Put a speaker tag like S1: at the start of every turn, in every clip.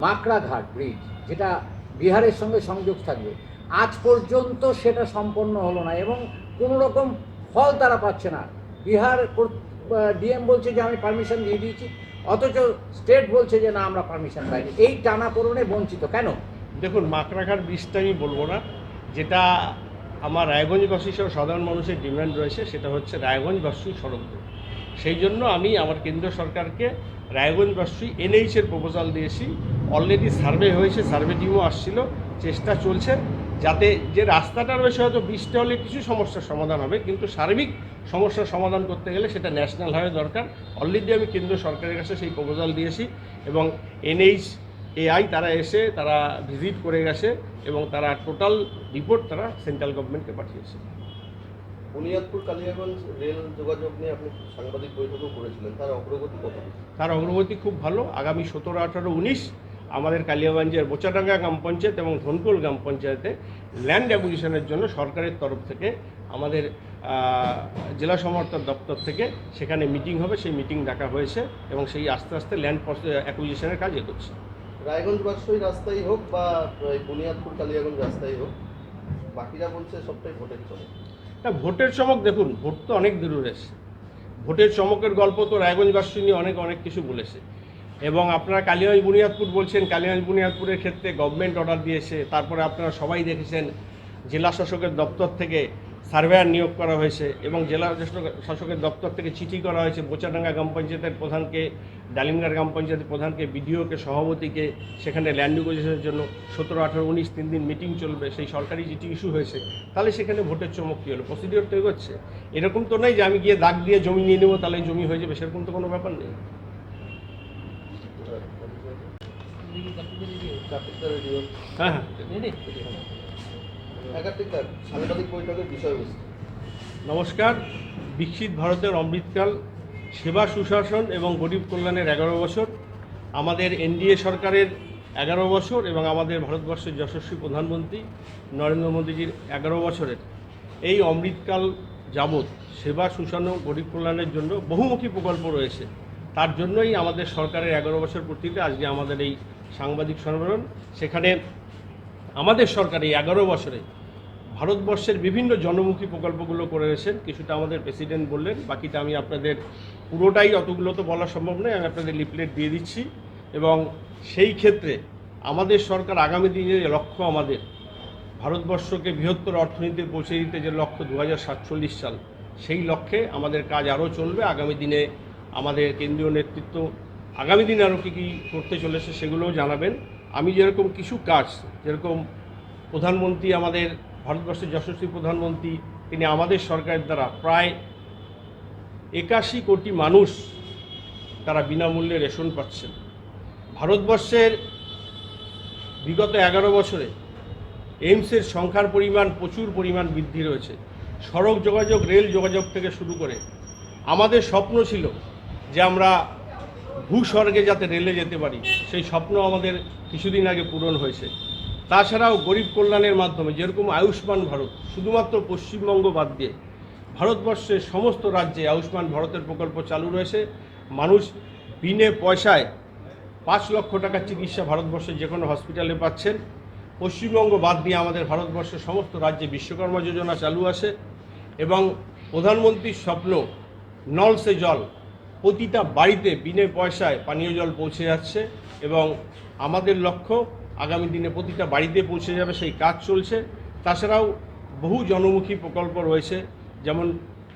S1: মাকড়াঘাট bridge যেটা বিহারের সঙ্গে সংযোগ থাকবে। আজ পর্যন্ত সেটা সম্পন্ন হলো না এবং কোনো রকম ফল তারা পাচ্ছে না। বিহার ডিএম বলছে যে, আমি পারমিশন দিয়ে দিয়েছি। অথচ স্টেট বলছে যে, না, আমরা পারমিশন পাইনি। এই টানা পূরণে বঞ্চিত। কেন?
S2: দেখুন, মাকড়াঘাট ব্রিজটা আমি বলব না। যেটা আমার রায়গঞ্জবাসী সহ সাধারণ মানুষের ডিমান্ড রয়েছে, সেটা হচ্ছে রায়গঞ্জবাসী সড়ক। সেই জন্য আমি আমার কেন্দ্র সরকারকে রায়গঞ্জবাসী এনএইচের প্রপোজাল দিয়েছি। অলরেডি সার্ভে হয়েছে সার্ভে টিমও আসছিল চেষ্টা চলছে যাতে যে রাস্তাটার বেশি হয়তো বৃষ্টি হলে কিছু সমস্যার সমাধান হবে কিন্তু সার্বিক সমস্যার সমাধান করতে গেলে সেটা ন্যাশনাল হাইওয়ে দরকার। অলরেডি আমি কেন্দ্র সরকারের কাছে সেই প্রপোজাল দিয়েছি এবং এনএইচ এআই তারা এসে তারা ভিজিট করে গেছে এবং তারা টোটাল রিপোর্ট তারা সেন্ট্রাল গভর্নমেন্টকে পাঠিয়েছে।
S3: বুনিয়াদপুর কালিয়াগঞ্জ রেল যোগাযোগ নিয়ে আপনি সাংবাদিক বৈঠকও করেছিলেন তার অগ্রগতি কত?
S2: তার অগ্রগতি খুব ভালো আগামী সতেরো আঠারো উনিশ আমাদের কালিয়াগঞ্জের বোচাডাঙ্গা গ্রাম পঞ্চায়েত এবং ধনকুল গ্রাম পঞ্চায়েতে ল্যান্ড অ্যাকুইজিশনের জন্য সরকারের তরফ থেকে আমাদের জেলা সমর্থন দপ্তর থেকে সেখানে মিটিং হবে সেই মিটিং ডাকা হয়েছে এবং সেই আস্তে আস্তে ল্যান্ড অ্যাকুইজিশনের কাজ এগোচ্ছে।
S3: রায়গঞ্জ বারসই রাস্তাই হোক বা বুনিয়াদপুর কালিয়াগঞ্জ রাস্তাই হোক বাকিরা বলছে সবটাই ভোটের চমক।
S2: না ভোটের চমক দেখুন ভোট তো অনেক দূরে এসছে ভোটের চমকের গল্প তো রায়গঞ্জবাসী নিয়ে অনেক অনেক কিছু বলেছে। এবং আপনারা কালিয়াগঞ্জ বুনিয়াদপুর বলছেন, কালিয়াগঞ্জ বুনিয়াদপুরের ক্ষেত্রে গভর্নমেন্ট অর্ডার দিয়েছে। তারপরে আপনারা সবাই দেখেছেন, জেলা শাসকের দপ্তর থেকে সার্ভেয়ার নিয়োগ করা হয়েছে এবং জেলা শাসক- শাসকের দপ্তর থেকে চিঠি করা হয়েছে। বোচাডাঙ্গা গ্রাম পঞ্চায়েতের প্রধানকে ডালিমগার গ্রাম পঞ্চায়েতের প্রধানকে, বিডিওকে, সভাপতিকে, সেখানে ল্যান্ড নেগোসিয়েশনের জন্য সতেরো, আঠারো, উনিশ, তিন দিন মিটিং চলবে। সেই সরকারি চিঠি ইস্যু হয়েছে। তাহলে সেখানে ভোটের চমক কী হলো? প্রসিডিওর তো এগোচ্ছে। এরকম তো নয় যে আমি গিয়ে দাগ দিয়ে জমি নিয়ে নেব, তাহলে জমি হয়ে যাবে, সেরকম তো কোনো ব্যাপার নেই। হ্যাঁ হ্যাঁ। নমস্কার। বিকশিত ভারতের অমৃতকাল, সেবা, সুশাসন এবং গরিব কল্যাণের এগারো বছর, আমাদের এনডিএ সরকারের এগারো বছর এবং আমাদের ভারতবর্ষের যশস্বী প্রধানমন্ত্রী নরেন্দ্র মোদীজির এগারো বছরের এই অমৃতকাল যাবৎ সেবা, সুশাসন ও গরিব কল্যাণের জন্য বহুমুখী প্রকল্প রয়েছে। তার জন্যই আমাদের সরকারের এগারো বছর পূর্তিতে আজকে আমাদের এই সাংবাদিক সম্মেলন, সেখানে আমাদের সরকার এই এগারো বছরে ভারতবর্ষের বিভিন্ন জনমুখী প্রকল্পগুলো করে গেছেন কিছুটা আমাদের প্রেসিডেন্ট বললেন, বাকিটা আমি আপনাদের পুরোটাই অতগুলো তো বলা সম্ভব নয়, আমি আপনাদের লিফলেট দিয়ে দিচ্ছি। এবং সেই ক্ষেত্রে আমাদের সরকার আগামী দিনে যে লক্ষ্য আমাদের, ভারতবর্ষকে বৃহত্তর অর্থনীতিতে পৌঁছে দিতে যে লক্ষ্য দু সাল, সেই লক্ষ্যে আমাদের কাজ আরও চলবে। আগামী দিনে আমাদের কেন্দ্রীয় নেতৃত্ব আগামী দিন আরও কী কী করতে চলেছে সেগুলোও জানাবেন। আমি যেরকম কিছু কাজ, যেরকম প্রধানমন্ত্রী আমাদের, ভারতবর্ষের যশস্বী প্রধানমন্ত্রী, তিনি আমাদের সরকারের দ্বারা প্রায় একাশি কোটি মানুষ তারা বিনামূল্যে রেশন পাচ্ছেন। ভারতবর্ষের বিগত এগারো বছরে এইমসের সংখ্যার পরিমাণ, প্রচুর পরিমাণ বৃদ্ধি রয়েছে। সড়ক যোগাযোগ, রেল যোগাযোগ থেকে শুরু করে আমাদের স্বপ্ন ছিল যে আমরা ভূস্বর্গে যাতে রেলে যেতে পারি, সেই স্বপ্ন আমাদের কিছুদিন আগে পূরণ হয়েছে। তাছাড়াও গরিব কল্যাণের মাধ্যমে যেরকম আয়ুষ্মান ভারত, শুধুমাত্র পশ্চিমবঙ্গ বাদ দিয়ে ভারতবর্ষের সমস্ত রাজ্যে আয়ুষ্মান ভারতের প্রকল্প চালু রয়েছে। মানুষ বিনে পয়সায় পাঁচ লক্ষ টাকার চিকিৎসা ভারতবর্ষের যে কোনো হসপিটালে পাচ্ছেন। পশ্চিমবঙ্গ বাদ দিয়ে আমাদের ভারতবর্ষের সমস্ত রাজ্যে বিশ্বকর্মা যোজনা চালু আছে এবং প্রধানমন্ত্রীর স্বপ্ন নল সে জল প্রতিটা বাড়িতে বিনে পয়সায় পানীয় জল পৌঁছে যাচ্ছে এবং আমাদের লক্ষ্য আগামী দিনে প্রতিটা বাড়িতে পৌঁছে যাবে সেই কাজ চলছে। তাছাড়াও বহু জনমুখী প্রকল্প রয়েছে, যেমন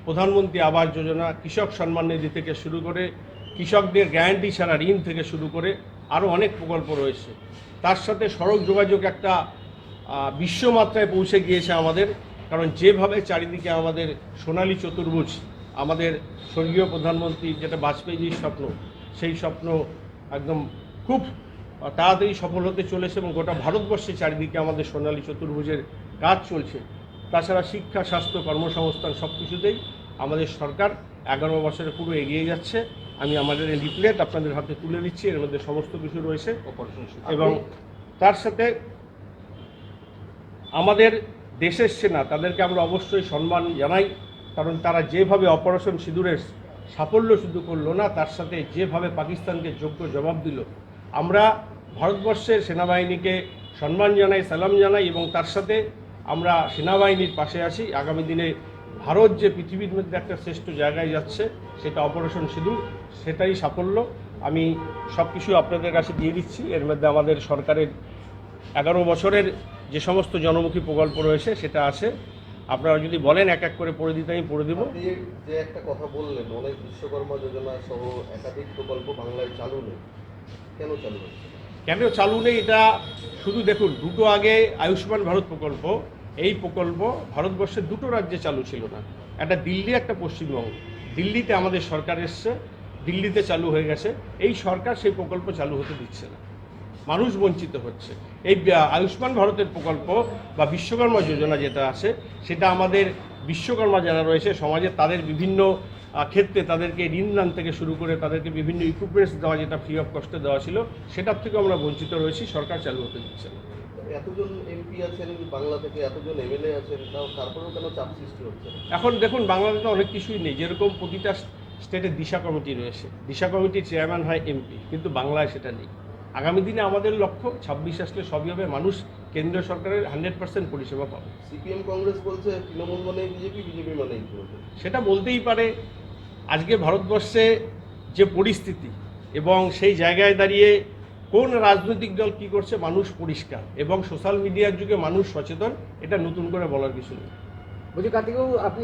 S2: প্রধানমন্ত্রী আবাস যোজনা, কৃষক সম্মান নিধি থেকে শুরু করে কৃষকদের গ্যারান্টি ছাড়া ঋণ থেকে শুরু করে আরও অনেক প্রকল্প রয়েছে। তার সাথে সড়ক যোগাযোগ একটা বিশ্বমাত্রায় পৌঁছে গিয়েছে আমাদের, কারণ যেভাবে চারিদিকে আমাদের সোনালী চতুর্ভুজ আমাদের স্বর্গীয় প্রধানমন্ত্রী যেটা বাজপেয়ীজির স্বপ্ন, সেই স্বপ্ন একদম খুব তাড়াতাড়ি সফল হতে চলেছে এবং গোটা ভারতবর্ষে চারিদিকে আমাদের সোনালী চতুর্ভুজের কাজ চলছে। তাছাড়া শিক্ষা, স্বাস্থ্য, কর্মসংস্থান সব কিছুতেই আমাদের সরকার এগারো বছরে পুরো এগিয়ে যাচ্ছে। আমি আমাদের এই লিফলেট আপনাদের হাতে তুলে দিচ্ছি, এর মধ্যে সমস্ত কিছু রয়েছে। এবং তার সাথে আমাদের দেশের সেনা, তাদেরকে আমরা অবশ্যই সম্মান জানাই। কারণ তারা যেভাবে অপারেশন সিঁদুরের সাফল্য শুধু করল না, তার সাথে যেভাবে পাকিস্তানকে যোগ্য জবাব দিল, আমরা ভারতবর্ষের সেনাবাহিনীকে সম্মান জানাই, সালাম জানাই এবং তার সাথে আমরা সেনাবাহিনীর পাশে আছি। আগামী দিনে ভারত যে পৃথিবীর মধ্যে একটা শ্রেষ্ঠ জায়গায় যাচ্ছে, সেটা অপারেশন সিঁদুর, সেটাই সাফল্য। আমি সব কিছু আপনাদের কাছে দিয়ে দিচ্ছি। এর মধ্যে আমাদের সরকারের এগারো বছরের যে সমস্ত জনমুখী প্রকল্প রয়েছে, সেটা আছে। আপনারা যদি বলেন এক এক করে পড়ে দিতে আমি পড়ে দেবো।
S3: যে একটা কথা বললেন অনেক বিশ্বকর্মা যোজনা সহ একাধিক প্রকল্প বাংলায় চালু নেই। কেন চালু
S2: কেন চালু নেই? এটা শুধু দেখুন দুটো আগে আয়ুষ্মান ভারত প্রকল্প এই প্রকল্প ভারতবর্ষের দুটো রাজ্যে চালু ছিল না। একটা দিল্লি একটা পশ্চিমবঙ্গ। দিল্লিতে আমাদের সরকার এসছে দিল্লিতে চালু হয়ে গেছে। এই সরকার সেই প্রকল্প চালু হতে দিচ্ছে না। মানুষ বঞ্চিত হচ্ছে। এই আয়ুষ্মান ভারতের প্রকল্প বা বিশ্বকর্মা যোজনা যেটা আছে সেটা আমাদের বিশ্বকর্মা যারা রয়েছে সমাজে তাদের বিভিন্ন ক্ষেত্রে তাদেরকে ঋণদান থেকে শুরু করে তাদেরকে বিভিন্ন ইকুইপমেন্টস দেওয়া যেটা ফ্রি অফ কস্টে দেওয়া ছিল সেটার থেকে আমরা বঞ্চিত রয়েছি সরকার চালু হতে দিচ্ছে না।
S3: এতজন এমপি আছেন বাংলা থেকে এতজন এমএলএ আছেন তাও তারপরেও কেন চাপ সৃষ্টি হচ্ছে?
S2: এখন দেখুন বাংলাদেশে অনেক কিছুই নেই। যেরকম প্রতিটা স্টেটের দিশা কমিটি রয়েছে দিশা কমিটির চেয়ারম্যান হয় এমপি কিন্তু বাংলায় সেটা নেই। আগামী দিনে আমাদের লক্ষ্য ছাব্বিশ আসলে সবই হবে। মানুষ কেন্দ্রীয় সরকারের হান্ড্রেড পার্সেন্ট পরিষেবা পাবে।
S3: সিপিএম কংগ্রেস বলছে তৃণমূল মানেই বিজেপি বিজেপি মানেই তৃণমূল।
S2: সেটা বলতেই পারে আজকে ভারতবর্ষে যে পরিস্থিতি এবং সেই জায়গায় দাঁড়িয়ে কোন রাজনৈতিক দল কি করছে মানুষ পরিষ্কার এবং সোশ্যাল মিডিয়ার যুগে মানুষ সচেতন এটা নতুন করে বলার কিছু নেই।
S1: বলছি কার্তিকবাবু আপনি